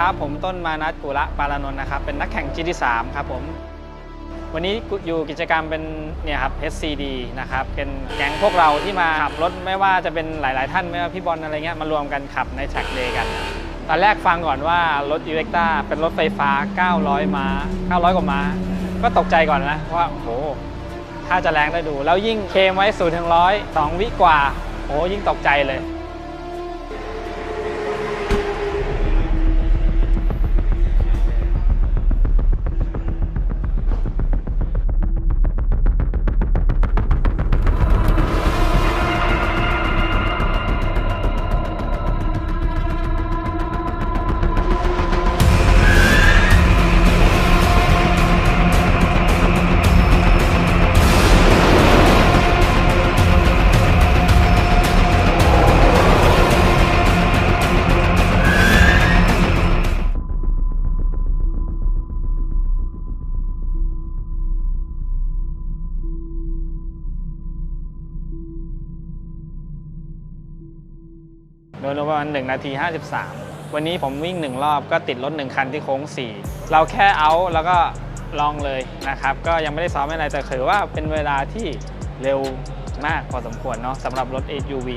ครับ ผมต้นมานัทกุระปารานนท์นะครับ เป็นนักแข่ง GT3 ครับผม วันนี้อยู่กิจกรรมเป็นเนี่ยครับ HCD นะครับ เป็นแก๊งพวกเราที่มาขับรถไม่ว่าจะเป็นหลาย ๆ ท่าน ไม่ว่าพี่บอลอะไรเงี้ยมารวมกันขับในแท็กเดย์กัน ตอนแรกฟังก่อนว่ารถ e v e c t a เป็นรถไฟฟ้า 900 ม้า 900 กว่าม้า ก็ตกใจก่อนนะว่าโอ้โหถ้าจะแรงได้ดู แล้วยิ่งเคมไว้0ถึง100 2วิกว่าโอ้ยิ่งตกใจเลย โดยประมาณ1นาที 53 วันนี้ผมวิ่ง 1 รอบก็ติดรถ 1 คันที่โค้ง 4 เราแค่เอาแล้วก็ลองเลยนะครับ ก็ยังไม่ได้ซ้อมอะไรแต่ถือว่าเป็นเวลาที่เร็วมากพอสมควรเนาะสำหรับรถ SUV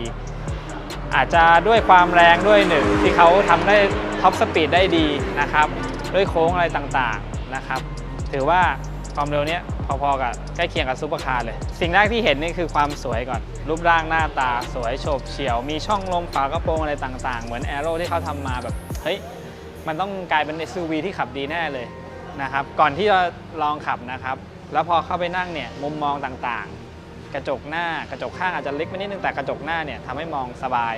อาจจะด้วยความแรงด้วยหนึ่งที่เขาทำได้ท็อปสปีดได้ดีนะครับ ด้วยโค้งอะไรต่างๆนะครับ ถือว่า ความเร็วเนี้ยพอๆกับใกล้เคียงกับซูเปอร์คาร์เลย สิ่งแรกที่เห็นนี่คือความสวยก่อน รูปร่างหน้าตาสวยโฉบเฉี่ยว มีช่องลมฝากระโปรงอะไรต่างๆ เหมือนแอโร่ที่เขาทำมาแบบ เฮ้ย มันต้องกลายเป็น SUV ที่ขับดีแน่เลยนะครับ ก่อนที่จะลองขับนะครับ แล้วพอเข้าไปนั่งเนี่ยมุมมองต่างๆ กระจกหน้ากระจกข้างอาจจะเล็กไปนิดนึงแต่กระจกหน้าเนี่ยทำให้มองสบาย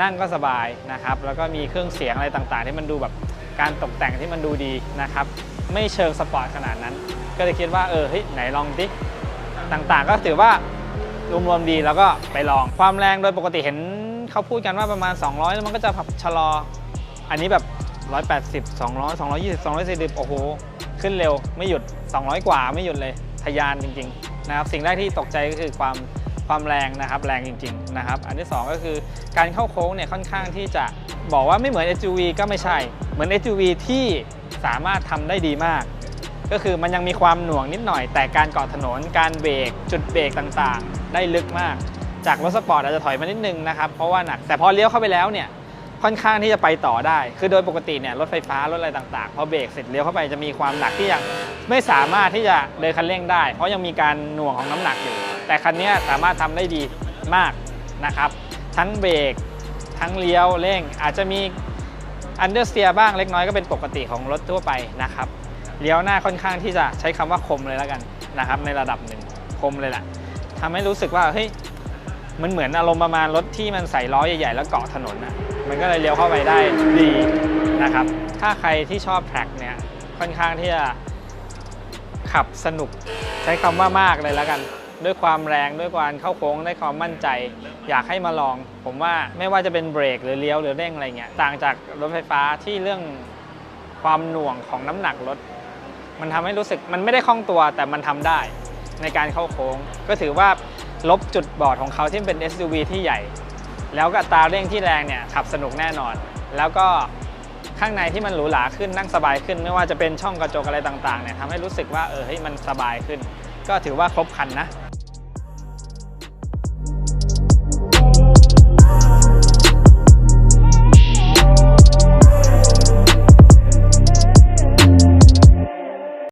นั่งก็สบายนะครับ แล้วก็มีเครื่องเสียงอะไรต่างๆ ที่มันดูแบบการตกแต่งที่มันดูดีนะครับ ไม่เชิงสปอร์ตขนาดนั้น ก็เลยคิดว่าเออเฮ้ยไหนลองดิต่างๆ ก็ถือว่ารวมๆดีแล้วก็ไปลองความแรงโดยปกติเห็นเขาพูดกันว่าประมาณ 200 แล้วมันก็จะขับชะลอ อันนี้แบบ 180 200 220 240โอ้โห ขึ้นเร็วไม่หยุด 200 กว่าไม่หยุดเลยทะยานจริงๆนะครับสิ่งแรกที่ตกใจก็คือความความแรงนะครับแรงจริงๆนะครับอันที่สองก็คือการเข้าโค้งเนี่ยค่อนข้างที่จะบอกว่าไม่เหมือน SUV ก็ไม่ใช่เหมือน SUV ที่ สามารถทำได้ดีมาก ก็คือมันยังมีความหน่วงนิดหน่อย แต่การเกาะถนนการเบรกจุดเบรกต่างๆ ได้ลึกมาก จากรถสปอร์ตอาจจะถอยมานิดนึงนะครับเพราะว่าหนักแต่พอเลี้ยวเข้าไปแล้วเนี่ยค่อนข้างที่จะไปต่อได้ คือโดยปกติเนี่ยรถไฟฟ้ารถอะไรต่างๆ พอเบรกเสร็จเลี้ยวเข้าไปจะมีความหนักที่ยังไม่สามารถที่จะเดินคันเร่งได้ เพราะยังมีการหน่วงของน้ำหนักอยู่ แต่คันนี้สามารถทำได้ดีมากนะครับ ทั้งเบรกทั้งเลี้ยวเร่งอาจจะมี อันเดอร์สเตียบ้างเล็กน้อยก็เป็นปกติของรถทั่วไปนะครับเลี้ยวหน้าค่อนข้างที่จะใช้คำว่าคมเลยแล้วกันนะครับ ในระดับหนึ่งคมเลยแหละทำให้รู้สึกว่าเฮ้ยมันเหมือนอารมณ์ประมาณรถที่มันใส่ล้อใหญ่ ๆ แล้วเกาะถนนนะมันก็เลยเลี้ยวเข้าไปได้ดีนะครับ ถ้าใครที่ชอบแทร็กเนี่ยค่อนข้างที่จะขับสนุกใช้คำว่ามากเลยแล้วกัน ด้วยความแรงด้วยการเข้าโค้งด้วยความมั่นใจ อยากให้มาลอง ผมว่าไม่ว่าจะเป็นเบรกหรือเลี้ยวหรือเร่งอะไรเงี้ยต่างจากรถไฟฟ้าที่เรื่องความหน่วงของน้ำหนักรถ มันทำให้รู้สึกมันไม่ได้คล่องตัวแต่มันทำได้ในการเข้าโค้ง ก็ถือว่าลบจุดบอดของเขาที่เป็น SUV ที่ใหญ่ แล้วก็ตาเร่งที่แรงเนี่ยขับสนุกแน่นอน แล้วก็ข้างในที่มันหรูหราขึ้นนั่งสบายขึ้น ไม่ว่าจะเป็นช่องกระจกอะไรต่างๆเนี่ยทำให้รู้สึกว่าเออเฮ้ยมันสบายขึ้น ก็ถือว่าครบครันนะ